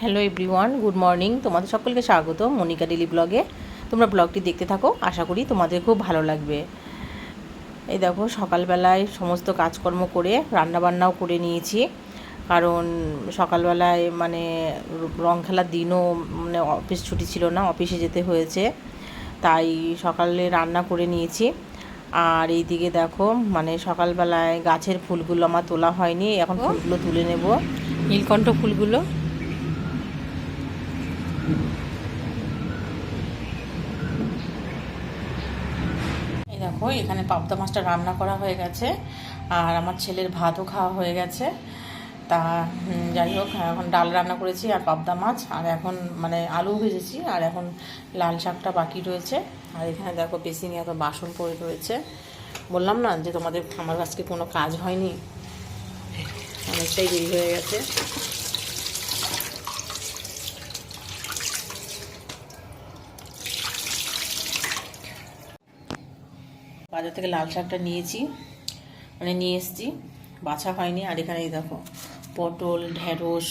Hello everyone good morning তোমাদের সকলকে স্বাগত মনিকা ডেলি ব্লগে। তোমরা ব্লগটি দেখতে থাকো আশা করি তোমাদের খুব ভালো লাগবে। এই দেখো সকালবেলায় সমস্ত কাজকর্ম করে রান্নাবান্নাও করে নিয়েছি। কারণ সকালবেলায় মানে রং খেলার দিনও মানে অফিস ছুটি ছিল না অফিসে যেতে হয়েছে। তাই সকালে রান্না করে নিয়েছি। আর এইদিকে দেখো মানে সকালবেলায় গাছের ফুলগুলো আমার তোলা হয়নি এখন ফুলগুলো তুলে নেব। নীলকণ্ঠ ফুলগুলো এই দেখো এখানে পাবদা মাছটা রান্না করা হয়ে গেছে, আর আমার ছেলের ভাতও খাওয়া হয়ে গেছে। তা যাই হোক, এখন ডাল রান্না করেছি আর পাবদা মাছ, আর এখন মানে আলু ভেজেছি, আর এখন লাল শাকটা বাকি রয়েছে। আর এখানে দেখো বেসিনে এত বাসন পড়ে রয়েছে। বললাম না যে তোমাদের, আমার আজকে কোনো কাজ হয়নি। অনেকটাই দেরি হয়ে গেছে। বাজার থেকে লাল শাকটা নিয়েছি। মানে নিয়ে এসেছি। বাছা হয়নি। আর এখানে এই দেখো, পটল, ঢেঁড়স,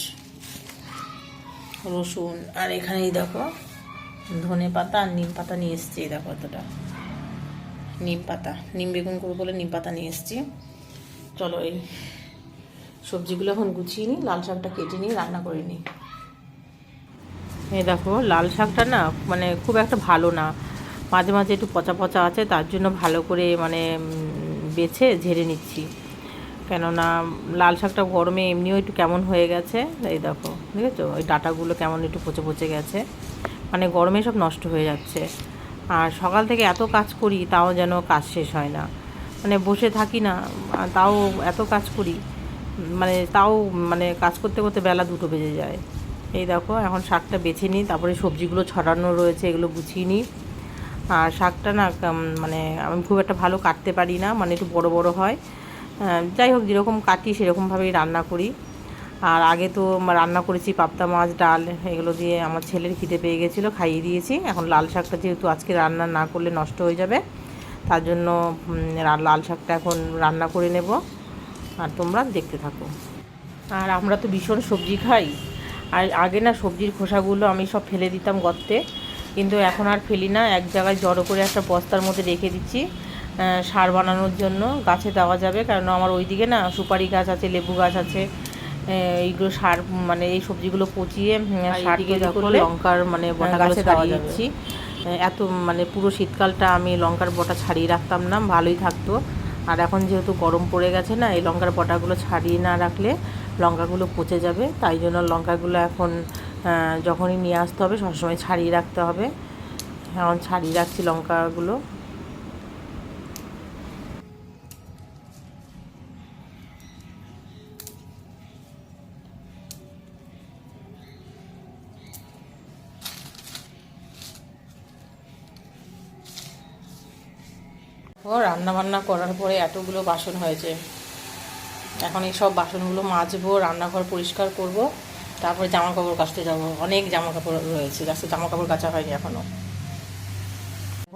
রসুন, আর এখানে এই দেখো, ধনে পাতা আর নিম পাতা নিয়ে এসেছি। এই দেখো এতটা। নিম পাতা। নিম বেগুন করে বলে নিম পাতা নিয়ে এসেছি। চলো এই সবজিগুলো এখন গুছিয়ে নিই, লাল শাকটা কেটে নিই রান্না করে নিই। এই দেখো, লাল শাকটা না মানে খুব একটা ভালো না। মাঝে মাঝে একটু পচা পচা আছে, তার জন্য ভালো করে মানে বেছে ঝেড়ে নিচ্ছি। কেননা লাল শাকটা গরমে এমনিও একটু কেমন হয়ে গেছে, এই দেখো, দেখেছ? ওই ডাটাগুলো কেমন একটু পচে পচে গেছে। মানে গরমে সব নষ্ট হয়ে যাচ্ছে। আর সকাল থেকে এত কাজ করি, তাও যেন কাজ শেষ হয় না। মানে বসে থাকি না তাও এত কাজ করি মানে তাও মানে কাজ করতে করতে বেলা দুটো বেজে যায়। এই দেখো, এখন শাকটা বেছে নিই, তারপরে সবজিগুলো ছড়ানো রয়েছে, এগুলো গুছিয়ে নিই। আর শাকটা না মানে আমি খুব একটা ভালো কাটতে পারি না মানে একটু বড় বড় হয়। যাই হোক, যেরকম কাটি সেরকমভাবেই রান্না করি। আর আগে তো রান্না করেছি পাবদা মাছ, ডাল, এগুলো দিয়ে আমার ছেলের খিদে পেয়ে গেছিল, খাইয়ে দিয়েছি। এখন লাল শাকটা যেহেতু আজকে রান্না না করলে নষ্ট হয়ে যাবে, তার জন্য লাল শাকটা এখন রান্না করে নেব। আর তোমরা দেখতে থাকো। আর আমরা তো ভীষণ সবজি খাই। আর আগে না সবজির খোসাগুলো আমি সব ফেলে দিতাম গর্তে। কিন্তু এখন আর ফেলি না। এক জায়গায় জড়ো করে একটা বস্তার মধ্যে রেখে দিচ্ছি সার বানানোর জন্য। গাছে দেওয়া যাবে কারণ আমার ওইদিকে না সুপারি গাছ আছে লেবু গাছ আছে এইগুলো সার মানে এই সবজিগুলো পচিয়ে সার তৈরি লঙ্কার মানে বটা গাছে দেওয়া যাচ্ছি এত মানে পুরো শীতকালটা আমি লঙ্কার বটা ছাড়িয়ে রাখতাম না ভালোই থাকতো। আর এখন যেহেতু গরম পড়ে গেছে না এই লঙ্কার বটাগুলো ছাড়িয়ে না রাখলে লঙ্কাগুলো পচে যাবে তাই জন্য লঙ্কাগুলো এখন যখনই নিয়ে আসতে হবে সবসময় ছাড়িয়ে রাখতে হবে। এখন ছাড়িয়ে রাখছি লঙ্কাগুলো। ও রান্না বান্না করার পরে এতগুলো বাসন হয়েছে। এখন এই সব বাসনগুলো মাজবো, রান্নাঘর পরিষ্কার করব। তারপরে জামা কাপড় কাচতে যাব। অনেক জামা কাপড় রয়েছে রাস্তায় জামা কাপড় কাচা হয়নি এখনও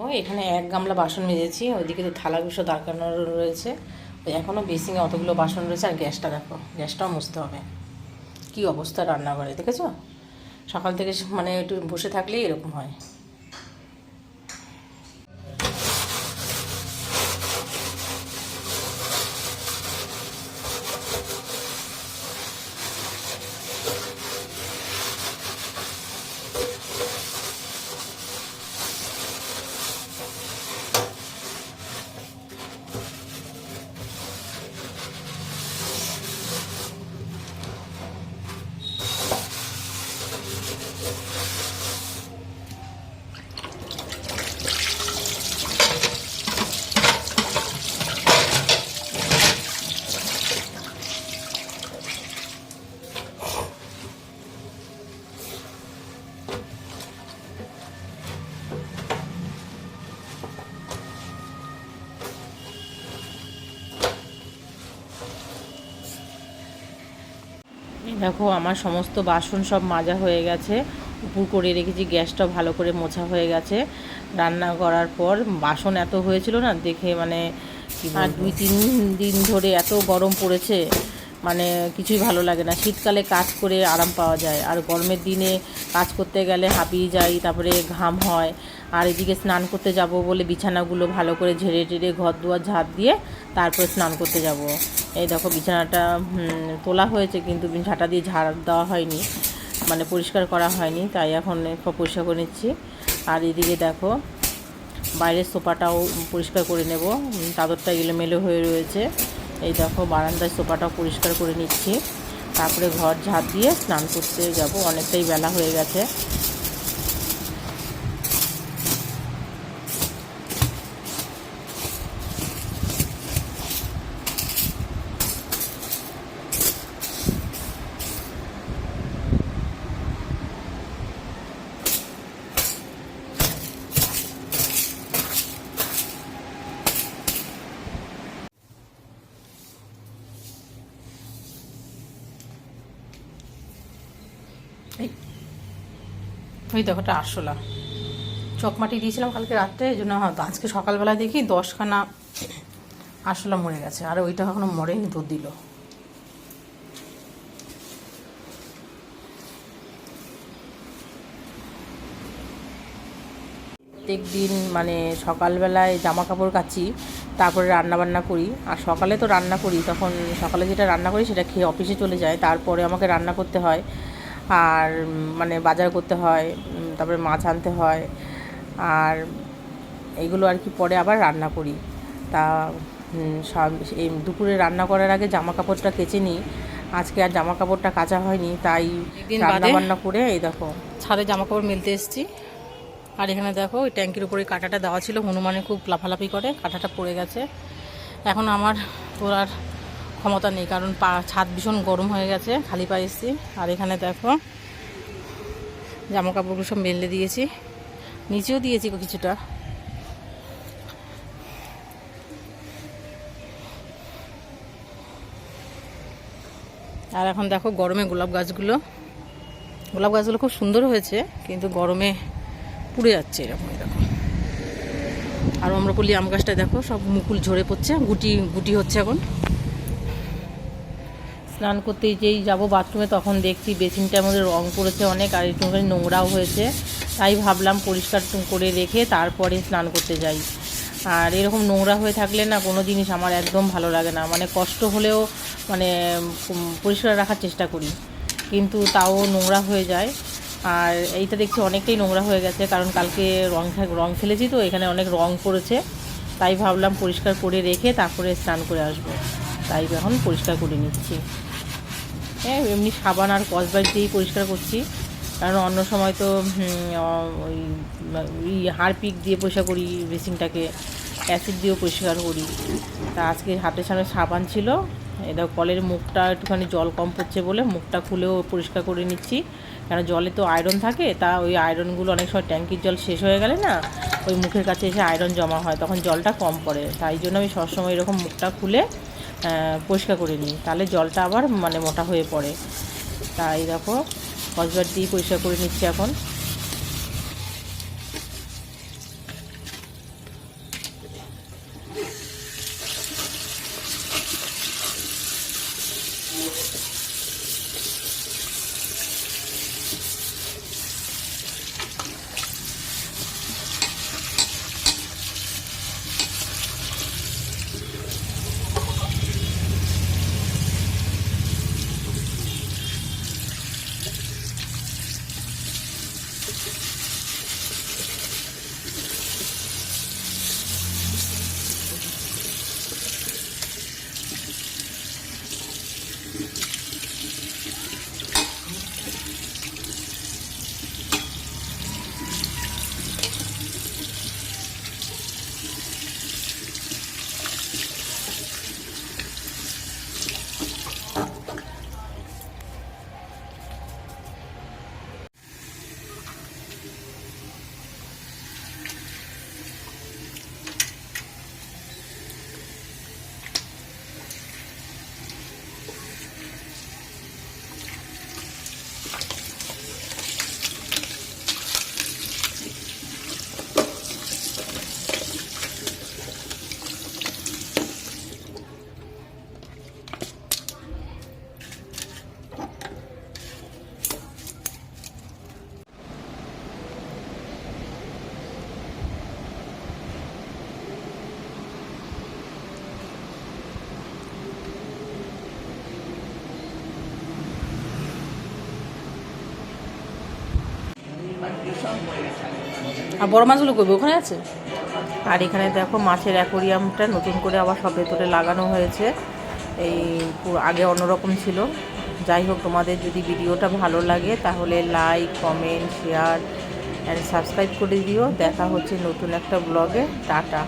ও এখানে এক গামলা বাসন মেজেছি, ওইদিকে তো থালা গুসো দাঁড়ানো রয়েছে, ওই এখনও বেসিংয়ে অতগুলো বাসন রয়েছে, আর গ্যাসটা দেখো, গ্যাসটাও মুছতে হবে। কী অবস্থা রান্নাঘরে, দেখেছ? সকাল থেকে মানে একটু বসে থাকলেই এরকম হয়। দেখো, আমার সমস্ত বাসন সব মাজা হয়ে গেছে। উপর করে রেখেছি গ্যাসটাও ভালো করে মোছা হয়ে গেছে। রান্না করার পর বাসন এত হয়েছিল না, দেখে মানে আর দুই তিন দিন ধরে এত গরম পড়েছে মানে কিছুই ভালো লাগে না। শীতকালে কাজ করে আরাম পাওয়া যায়, আর গরমের দিনে কাজ করতে গেলে হাঁপিয়ে যাই, তারপরে ঘাম হয়। আর এদিকে স্নান করতে যাব বলে বিছানাগুলো ভালো করে ঝেড়ে টেড়ে ঘর দুয়ার ঝাঁপ দিয়ে তারপরে স্নান করতে যাব। এই দেখো বিছানাটা তোলা হয়েছে কিন্তু ঝাঁটা দিয়ে ঝাড় দেওয়া হয়নি মানে পরিষ্কার করা হয়নি, তাই এখন পরিষ্কার করে নিচ্ছি। আর এদিকে দেখো, বাইরের সোফাটাও পরিষ্কার করে নেব চাদরটা এলোমেলো হয়ে রয়েছে। এই দেখো, বারান্দায় সোফাটাও পরিষ্কার করে নিচ্ছি। তারপরে ঘর ঝাঁপ দিয়ে স্নান করতে যাব, অনেকটাই বেলা হয়ে গেছে। এই দেখো ওটা আরশোলা। চকমাটি দিয়েছিলাম কালকে রাত্রে, এই জন্য আজকে সকালবেলা দেখি দশখানা আরশোলা মরে গেছে, আর ওইটা এখনও মরেনি, দুধ দিল। প্রত্যেক দিন মানে সকালবেলায় জামা কাপড় কাচি, তারপরে রান্না বান্না করি। আর সকালে তো রান্না করি, তখন সকালে যেটা রান্না করি সেটা খেয়ে অফিসে চলে যায়, তারপরে আমাকে রান্না করতে হয়। আর মানে বাজার করতে হয় তারপরে মাছ আনতে হয় আর এইগুলো আর কি পরে আবার রান্না করি। তা সব- এই দুপুরে রান্না করার আগে জামা কাপড়টা কেচে নিই। আজকে আর জামা কাপড়টা কাচা হয়নি তাই রান্না বান্না করে এই দেখো। ছাদে জামা কাপড় মেলতে এসেছি। আর এখানে দেখো ওই ট্যাঙ্কির উপরে কাঁটাটা দেওয়া ছিল হনুমানে খুব লাফালাফি করে কাঁটাটা পড়ে গেছে। এখন আমার তোলার ক্ষমতা নেই, কারণ পা, ছাদ ভীষণ গরম হয়ে গেছে, খালি পায়ে এসেছি। আর এখানে দেখো জামা কাপড়গুলো সব মেলে দিয়েছি। নিচেও দিয়েছি কিছুটা। আর এখন দেখো গরমে গোলাপ গাছগুলো। গোলাপ গাছগুলো খুব সুন্দর হয়েছে, কিন্তু গরমে পুড়ে যাচ্ছে এরকম এরকম। আর অম্রপল্লী আম গাছটা দেখো, সব মুকুল ঝরে পড়ছে, গুটি গুটি হচ্ছে এখন। স্নান করতে যেই যাব বাথরুমে তখন দেখছি বেসিনটার মধ্যে রং পড়েছে অনেক, আর একটুখানি নোংরাও হয়েছে। তাই ভাবলাম পরিষ্কার করে রেখে তারপরে স্নান করতে যাই। আর এরকম নোংরা হয়ে থাকলে না কোনো জিনিস আমার একদম ভালো লাগে না। মানে কষ্ট হলেও মানে পরিষ্কার রাখার চেষ্টা করি। কিন্তু তাও নোংরা হয়ে যায়। আর এইটা দেখছি অনেকটাই নোংরা হয়ে গেছে, কারণ কালকে রং রং খেলেছি তো, এখানে অনেক রং পড়েছে। তাই ভাবলাম পরিষ্কার করে রেখে তারপরে স্নান করে আসব। তাই এখন পরিষ্কার করে নিচ্ছি। হ্যাঁ এমনি সাবান আর কসবাইট দিয়েই পরিষ্কার করছি। কারণ অন্য সময় তো ওই হারপিক দিয়ে পরিষ্কার করি বেসিনটাকে, অ্যাসিড দিয়েও পরিষ্কার করি। তা আজকে হাতের সামনে সাবান ছিল এটা কলের মুখটা একটুখানি জল কম পড়ছে বলে মুখটা খুলেও পরিষ্কার করে নিচ্ছি। কারণ জলে তো আয়রন থাকে, তা ওই আয়রনগুলো অনেক সময় ট্যাঙ্কির জল শেষ হয়ে গেলে না, ওই মুখের কাছে এসে আয়রন জমা হয়, তখন জলটা কম পড়ে। তাই জন্য আমি সবসময় এরকম মুখটা খুলে পরিষ্কার করে নিই। তাহলে জলটা আবার মানে মোটা হয়ে পড়ে। তাই দেখো কসবার দিয়ে পরিষ্কার করে নিচ্ছি এখন। আর বড় মাছগুলো করবে ওখানে আছে? আর এখানে দেখো মাছের অ্যাকোরিয়ামটা নতুন করে আবার সব ভেতরে লাগানো হয়েছে। এই আগে অন্যরকম ছিল। যাই হোক, তোমাদের যদি ভিডিওটা ভালো লাগে, তাহলে like comment share and subscribe করে দিও। দেখা হচ্ছে নতুন একটা ব্লগে টাটা।